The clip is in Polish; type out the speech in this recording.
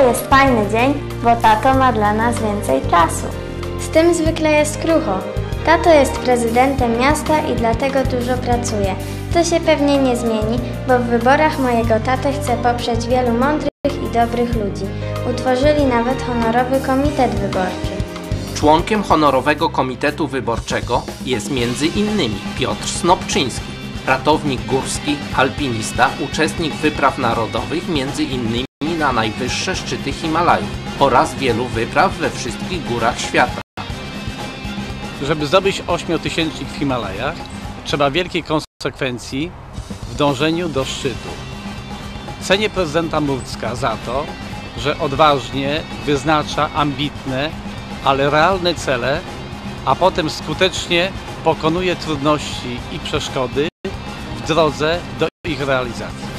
jest fajny dzień, bo tato ma dla nas więcej czasu. Z tym zwykle jest krucho. Tato jest prezydentem miasta i dlatego dużo pracuje. To się pewnie nie zmieni, bo w wyborach mojego taty chce poprzeć wielu mądrych i dobrych ludzi. Utworzyli nawet honorowy komitet wyborczy. Członkiem honorowego komitetu wyborczego jest między innymi Piotr Snopczyński, ratownik górski, alpinista, uczestnik wypraw narodowych między innymi na najwyższe szczyty Himalajów oraz wielu wypraw we wszystkich górach świata. Żeby zdobyć ośmiotysięcznik w Himalajach, trzeba wielkiej konsekwencji w dążeniu do szczytu. Cenię prezydenta Murcka za to, że odważnie wyznacza ambitne, ale realne cele, a potem skutecznie pokonuje trudności i przeszkody w drodze do ich realizacji.